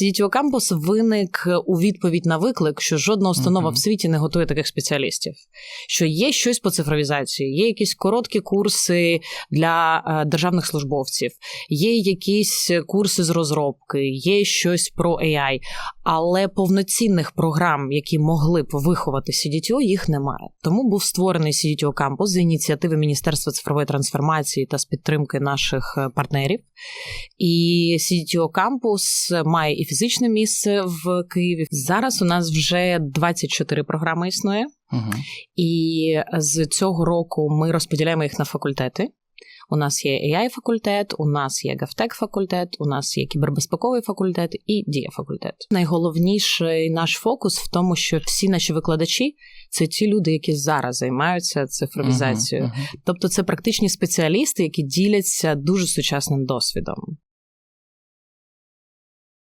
CDTO Campus виник у відповідь на виклик, що жодна установа Мгм. в світі не готує таких спеціалістів. Що є щось по цифровізації, є якісь короткі курси для е, державних службовців, є якісь курси з розробки, є щось про AI, але повноцінних програм, які могли б виховати CDTO, їх немає. Тому був створений CDTO Campus за ініціативи Міністерства цифрової трансформації та з підтримки наших е, партнерів. І CDTO Campus має і фізичне місце в Києві. Зараз у нас вже 24 програми існує, Угу. і з цього року ми розподіляємо їх на факультети. У нас є AI факультет, у нас є GovTech факультет, у нас є кібербезпековий факультет і дія факультет. Найголовніший наш фокус в тому, що всі наші викладачі це ті люди, які зараз займаються цифровізацією. Тобто, це практичні спеціалісти, які діляться дуже сучасним досвідом.